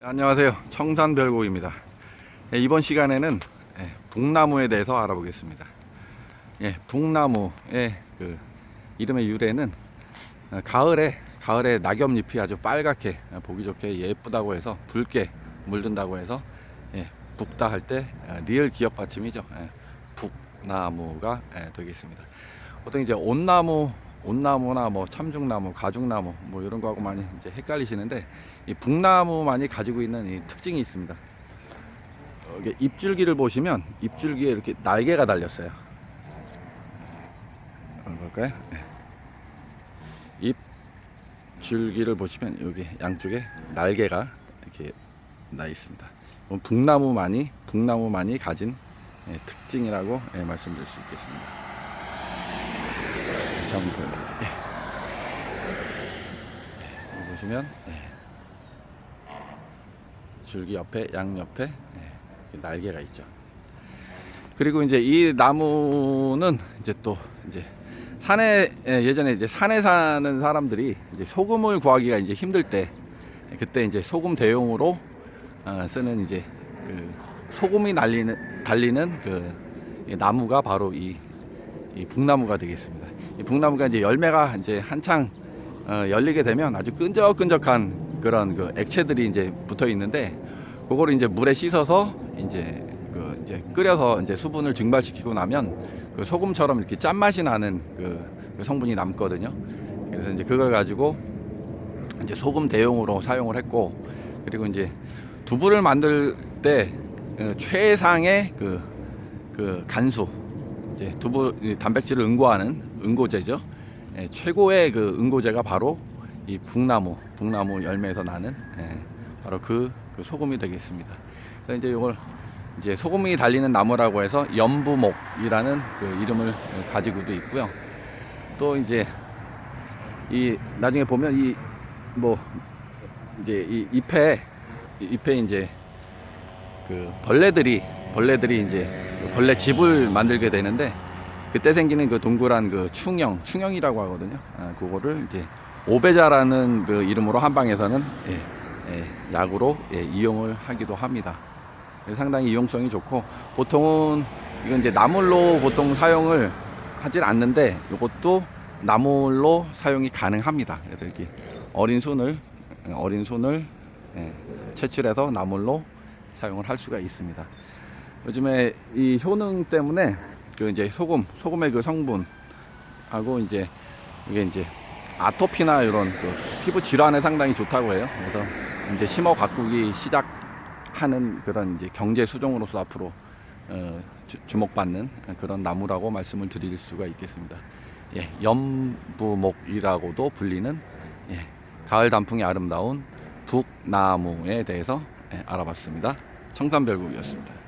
안녕하세요. 청산별곡입니다. 예, 이번 시간에는 예, 북나무에 대해서 알아보겠습니다. 예, 북나무의 그 이름의 유래는 어, 가을에 가을에 낙엽잎이 아주 빨갛게 어, 보기 좋게 예쁘다고 해서 붉게 물든다고 해서 예, 북다 할때 어, 리을 기억 받침이죠. 예, 북나무가 예, 되겠습니다. 보통 이제 온나무 온나무나 뭐 참중나무, 가죽나무 뭐 이런 거하고 많이 이제 헷갈리시는데 이 북나무만이 가지고 있는 이 특징이 있습니다. 어, 이게 잎줄기를 보시면 잎줄기에 이렇게 날개가 달렸어요. 볼까요? 네. 잎줄기를 보시면 여기 양쪽에 날개가 이렇게 나 있습니다. 북나무만이 북나무만이 가진 예, 특징이라고 예, 말씀드릴 수 있겠습니다. 다시 한번 보여드릴게요. 예. 예, 보시면 예. 줄기 옆에 양 옆에 예, 날개가 있죠. 그리고 이제 이 나무는 이제 또 이제 산에 예, 예전에 이제 산에 사는 사람들이 이제 소금을 구하기가 이제 힘들 때 예, 그때 이제 소금 대용으로 어, 쓰는 이제 그 소금이 날리는 달리는 그이 나무가 바로 이, 이 북나무가 되겠습니다. 이 북나무가 이제 열매가 이제 한창 어, 열리게 되면 아주 끈적끈적한 그런 그 액체들이 이제 붙어 있는데 그거를 이제 물에 씻어서 이제 그 이제 끓여서 이제 수분을 증발시키고 나면 그 소금처럼 이렇게 짠맛이 나는 그, 그 성분이 남거든요. 그래서 이제 그걸 가지고 이제 소금 대용으로 사용을 했고 그리고 이제 두부를 만들 때 어, 최상의 그, 그 간수 이제 두부 이 단백질을 응고하는 응고제죠. 예, 최고의 그 응고제가 바로 이 북나무 북나무 열매에서 나는 예, 바로 그, 그 소금이 되겠습니다. 그래서 이제 이걸 이제 소금이 달리는 나무라고 해서 연부목이라는 그 이름을 가지고도 있고요. 또 이제 이 나중에 보면 이 뭐 이제 이 잎에 이 잎에 이제 그 벌레들이 벌레들이 이제 그 벌레 집을 만들게 되는데 그때 생기는 그 동그란 그 충형 충형이라고 하거든요. 아, 그거를 이제 오베자라는 그 이름으로 한방에서는 예, 예, 약으로 예, 이용을 하기도 합니다. 그래서 상당히 이용성이 좋고 보통은 이건 이제 나물로 보통 사용을 하질 않는데 이것도 나물로 사용이 가능합니다. 이렇게 어린 순을 어린 순을 예, 채취해서 나물로 사용을 할 수가 있습니다. 요즘에 이 효능 때문에 그 이제 소금 소금의 그 성분하고 이제 이게 이제 아토피나 이런 그 피부 질환에 상당히 좋다고 해요. 그래서 이제 심어 가꾸기 시작하는 그런 이제 경제 수종으로서 앞으로 어, 주, 주목받는 그런 나무라고 말씀을 드릴 수가 있겠습니다. 예, 연부목이라고도 불리는 예, 가을 단풍이 아름다운 북나무에 대해서 예, 알아봤습니다. 청산별국이었습니다.